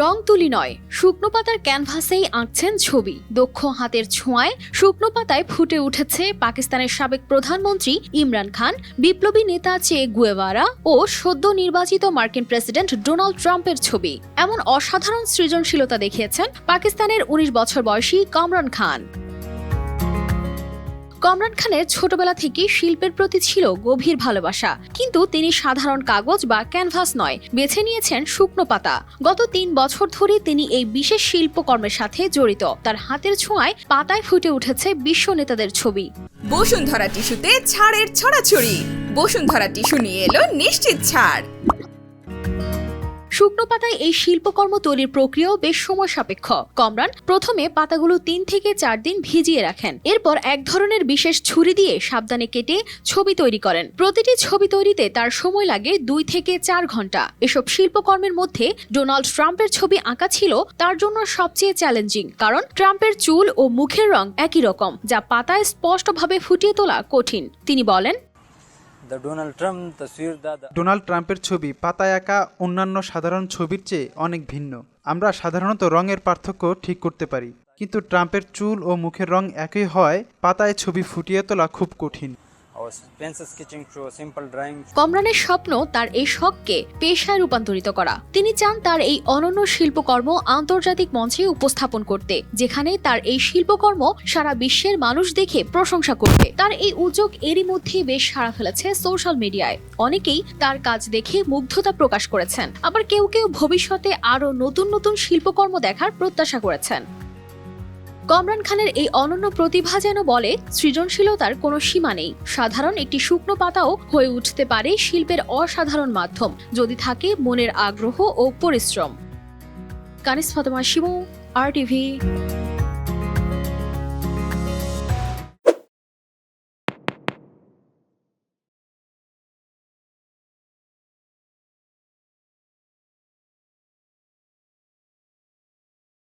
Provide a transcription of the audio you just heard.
রং তুলি নয়, শুকনো পাতার ক্যানভাসেই আঁকছেন ছবি। দক্ষ হাতের ছোঁয়ায় শুকনো পাতায় ফুটে উঠেছে পাকিস্তানের সাবেক প্রধানমন্ত্রী ইমরান খান, বিপ্লবী নেতা চে গুয়েভারা ও সদ্য নির্বাচিত মার্কিন প্রেসিডেন্ট ডোনাল্ড ট্রাম্পের ছবি। এমন অসাধারণ সৃজনশীলতা দেখিয়েছেন পাকিস্তানের উনিশ বছর বয়সী কামরান খান। কমরান খানের ছোটবেলা থেকেই শিল্পের প্রতি ছিল গভীর ভালোবাসা। কিন্তু তিনি সাধারণ কাগজ বা ক্যানভাস নয়, বেছে নিয়েছেন শুকনো পাতা। গত তিন বছর ধরে তিনি এই বিশেষ শিল্পকর্মের সাথে জড়িত। তার হাতের ছোঁয়ায় পাতায় ফুটে উঠেছে বিশ্ব নেতাদের ছবি। বসুন্ধরা টিস্যুতে ছাড়ের ছড়াছড়ি। বসুন্ধরা টিস্যু নিয়ে এলো নিশ্চিত ছাড়। শুকনো পাতায় এই শিল্পকর্ম তৈরির প্রক্রিয়াও বেশ সময় সাপেক্ষ। কমরান প্রথমে পাতাগুলো তিন থেকে চার দিন ভিজিয়ে রাখেন। এরপর এক ধরনের বিশেষ ছুরি দিয়ে সাবধানে কেটে ছবি তৈরি করেন। প্রতিটি ছবি তৈরিতে তার সময় লাগে দুই থেকে চার ঘণ্টা। এসব শিল্পকর্মের মধ্যে ডোনাল্ড ট্রাম্পের ছবি আঁকা ছিল তার জন্য সবচেয়ে চ্যালেঞ্জিং, কারণ ট্রাম্পের চুল ও মুখের রং একই রকম, যা পাতায় স্পষ্টভাবে ফুটিয়ে তোলা কঠিন। তিনি বলেন ডোনাল্ড ডোনাল্ড ট্রাম্পের ছবি পাতায় আঁকা অন্যান্য সাধারণ ছবির চেয়ে অনেক ভিন্ন। আমরা সাধারণত রঙের পার্থক্য ঠিক করতে পারি। কিন্তু ট্রাম্পের চুল ও মুখের রং একই হয়, পাতায় ছবি ফুটিয়ে তোলা খুব কঠিন। কমরানের স্বপ্ন তার এই শখকে পেশায় রূপান্তরিত করা। তিনি চান তার এই অনন্য শিল্পকর্ম আন্তর্জাতিক মঞ্চে উপস্থাপন করতে, যেখানে তার এই শিল্পকর্ম সারা বিশ্বের মানুষ দেখে প্রশংসা করবে। তার এই উদ্যোগ এরই মধ্যে বেশ সাড়া ফেলেছে সোশ্যাল মিডিয়ায়। অনেকেই তার কাজ দেখে মুগ্ধতা প্রকাশ করেছেন। আবার কেউ কেউ ভবিষ্যতে আরও নতুন নতুন শিল্পকর্ম দেখার প্রত্যাশা করেছেন। কমরান খানের এই অনন্য প্রতিভা যেন বলে, সৃজনশীলতার কোনো সীমা নেই। সাধারণ একটি শুকনো পাতাও হয়ে উঠতে পারে শিল্পের অসাধারণ মাধ্যম, যদি থাকে মনের আগ্রহ ও পরিশ্রম। কানিস ফাতেমা শিমু আর টিভি